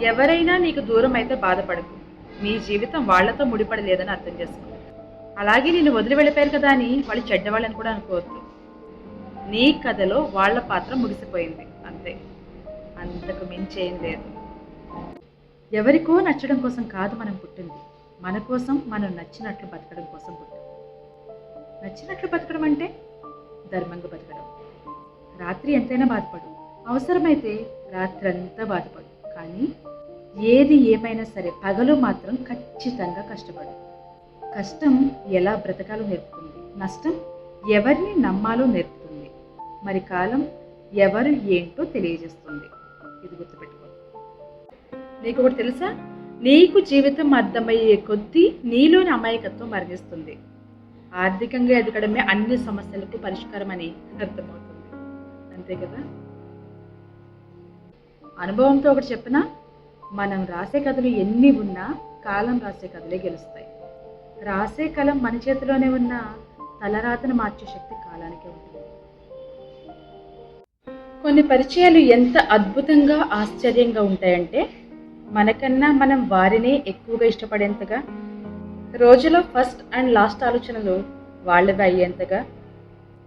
ఎవరైనా నీకు దూరం అయితే బాధపడకు. నీ జీవితం వాళ్ళతో ముడిపడలేదని అర్థం చేసుకో. అలాగే నేను వదిలి వెళ్ళిపోయారు కదా అని వాళ్ళు చెడ్డవాళ్ళని కూడా అనుకోవద్దు. నీ కథలో వాళ్ళ పాత్ర ముగిసిపోయింది. అంతే. అంతకు మించేం లేదు. ఎవరికో నచ్చడం కోసం కాదు మనం పుట్టింది. మన కోసం మనం నచ్చినట్లు బతకడం కోసం పుట్టింది నచ్చినట్లు బతకడం అంటే ధర్మంగా బతకడం. రాత్రి ఎంతైనా బాధపడు. అవసరమైతే రాత్రంతా బాధపడు. కానీ ఏది ఏమైనా సరే పగలు మాత్రం ఖచ్చితంగా కష్టపడు. కష్టం ఎలా బ్రతకాలో నేర్పుతుంది. నష్టం ఎవరిని నమ్మాలో నేర్పుతుంది. మరి కాలం ఎవరు ఏంటో తెలియజేస్తుంది. ఇది గుర్తుపెట్టుకో. నీకు ఒకటి తెలుసా? నీకు జీవితం అర్థమయ్యే కొద్దీ నీలోని అమాయకత్వం మరణిస్తుంది. ఆర్థికంగా ఎదగడమే అన్ని సమస్యలకు పరిష్కారం అని అర్థమవుతుంది. అంతే కదా? అనుభవంతో ఒకటి చెప్పినా? మనం రాసే కథలు ఎన్ని ఉన్నా కాలం రాసే కథలే గెలుస్తాయి. రాసే కలం మన చేతిలోనే ఉన్న తలరాతను మార్చే శక్తి కాలానికే ఉంటుంది. కొన్ని పరిచయాలు ఎంత అద్భుతంగా ఆశ్చర్యంగా ఉంటాయంటే మనకన్నా మనం వారినే ఎక్కువగా ఇష్టపడేంతగా రోజులో ఫస్ట్ అండ్ లాస్ట్ ఆలోచనలు వాళ్ళవి అయ్యేంతగా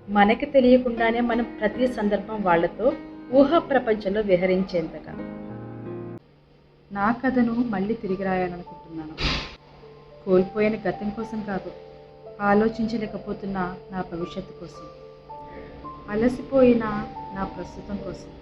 మనకి తెలియకుండానే మనం ప్రతి సందర్భం వాళ్ళతో ఊహ ప్రపంచంలో విహరించేంతగా. నా కథను మళ్ళీ తిరిగి రాయాలనుకుంటున్నాను. కోల్పోయిన గతం కోసం కాదు ఆలోచించలేకపోతున్న నా భవిష్యత్తు కోసం. అలసిపోయిన నా ప్రస్తుతం కోసం.